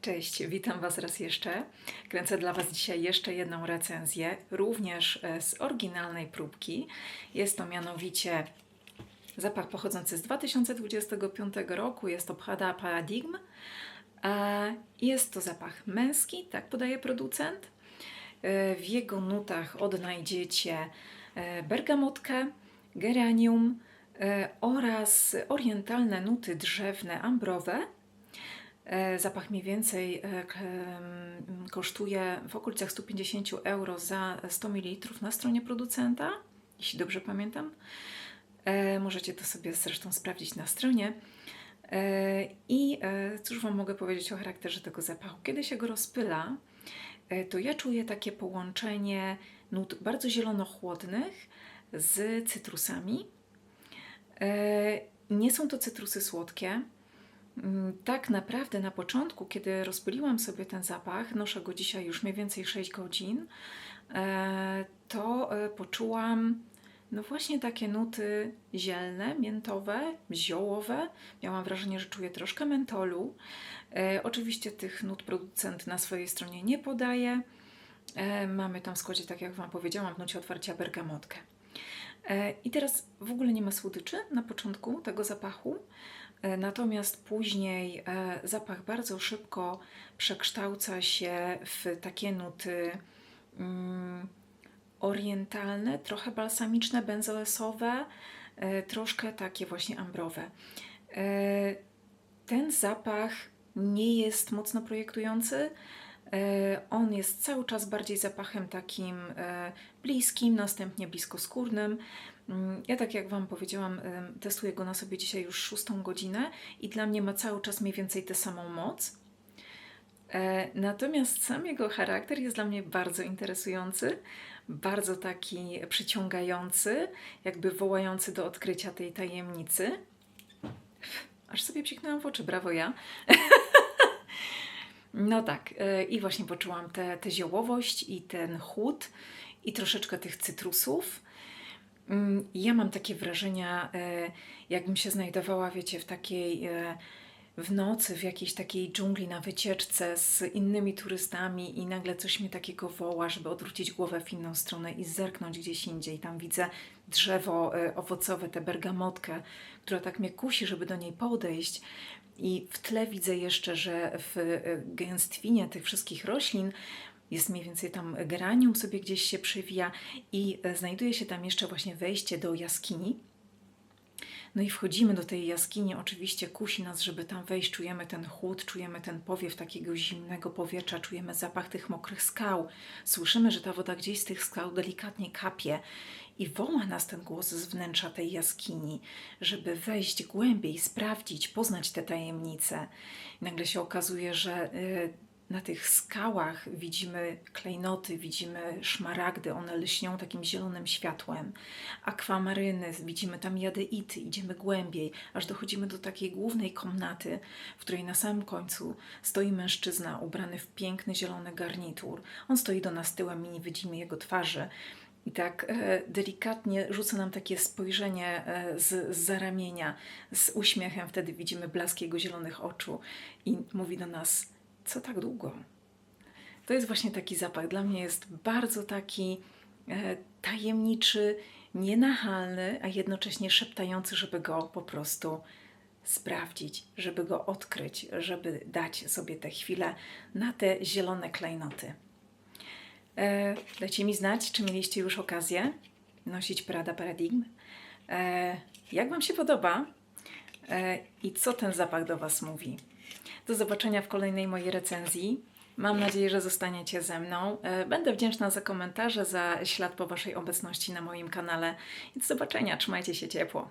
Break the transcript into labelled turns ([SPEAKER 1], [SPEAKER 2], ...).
[SPEAKER 1] Cześć, witam Was raz jeszcze. Kręcę dla Was dzisiaj jeszcze jedną recenzję, również e, z oryginalnej próbki. Jest to mianowicie zapach pochodzący z 2025 roku. Jest to Prada Paradigm. Jest to zapach męski, tak podaje producent. E, W jego nutach odnajdziecie e, bergamotkę, geranium oraz orientalne nuty drzewne, ambrowe. E, Zapach mniej więcej e, kosztuje w okolicach 150 euro za 100 ml na stronie producenta, jeśli dobrze pamiętam. E, Możecie to sobie zresztą sprawdzić na stronie. I cóż Wam mogę powiedzieć o charakterze tego zapachu? Kiedy się go rozpyla, to ja czuję takie połączenie nut bardzo zielono-chłodnych z cytrusami. Nie są to cytrusy słodkie. Mm, Tak naprawdę na początku, kiedy rozpyliłam sobie ten zapach, noszę go dzisiaj już mniej więcej 6 godzin, e, to e, poczułam no właśnie takie nuty zielne, miętowe, ziołowe. Miałam wrażenie, że czuję troszkę mentolu. E, Oczywiście tych nut producent na swojej stronie nie podaje. Mamy tam w składzie, tak jak Wam powiedziałam, w nucie otwarcia bergamotkę. I teraz w ogóle nie ma słodyczy na początku tego zapachu, natomiast później e, zapach bardzo szybko przekształca się w takie nuty mm, orientalne, trochę balsamiczne, benzoesowe, e, troszkę takie właśnie ambrowe. E, Ten zapach nie jest mocno projektujący. E, On jest cały czas bardziej zapachem takim e, bliskim, następnie bliskoskórnym. Mm, Ja, tak jak Wam powiedziałam, em, testuję go na sobie dzisiaj już szóstą godzinę i dla mnie ma cały czas mniej więcej tę samą moc. E, Natomiast sam jego charakter jest dla mnie bardzo interesujący, bardzo taki przyciągający, jakby wołający do odkrycia tej tajemnicy. Aż sobie psiknęłam w oczy, brawo ja. No tak, e, i właśnie poczułam tę tę ziołowość i ten chłód i troszeczkę tych cytrusów. Mm, Ja mam takie wrażenia, e, jakbym się znajdowała, wiecie, w takiej e, w nocy, w jakiejś takiej dżungli na wycieczce z innymi turystami i nagle coś mnie takiego woła, żeby odwrócić głowę w inną stronę i zerknąć gdzieś indziej. Tam widzę drzewo e, owocowe, tę bergamotkę, która tak mnie kusi, żeby do niej podejść. I w tle widzę jeszcze, że w e, gęstwinie tych wszystkich roślin jest mniej więcej tam geranium sobie gdzieś się przywija i e, znajduje się tam jeszcze właśnie wejście do jaskini. No i wchodzimy do tej jaskini, oczywiście kusi nas, żeby tam wejść, czujemy ten chłód, czujemy ten powiew takiego zimnego powietrza, czujemy zapach tych mokrych skał, słyszymy, że ta woda gdzieś z tych skał delikatnie kapie i woła nas ten głos z wnętrza tej jaskini, żeby wejść głębiej, sprawdzić, poznać te tajemnice. I nagle się okazuje, że y, na tych skałach widzimy klejnoty, widzimy szmaragdy, one lśnią takim zielonym światłem. Akwamaryny, widzimy tam jadeity, idziemy głębiej, aż dochodzimy do takiej głównej komnaty, w której na samym końcu stoi mężczyzna ubrany w piękny zielony garnitur. On stoi do nas tyłem i nie widzimy jego twarzy. I tak e, delikatnie rzuca nam takie spojrzenie e, z, z ramienia, z uśmiechem. Wtedy widzimy blask jego zielonych oczu i mówi do nas: Co tak długo? To jest właśnie taki zapach. Dla mnie jest bardzo taki e, tajemniczy, nienachalny, a jednocześnie szeptający, żeby go po prostu sprawdzić, żeby go odkryć, żeby dać sobie tę chwilę na te zielone klejnoty. E, dajcie mi znać, czy mieliście już okazję nosić Prada Paradigm. E, jak Wam się podoba e, i co ten zapach do Was mówi. Do zobaczenia w kolejnej mojej recenzji. Mam nadzieję, że zostaniecie ze mną. E, Będę wdzięczna za komentarze, za ślad po Waszej obecności na moim kanale. I do zobaczenia. Trzymajcie się ciepło.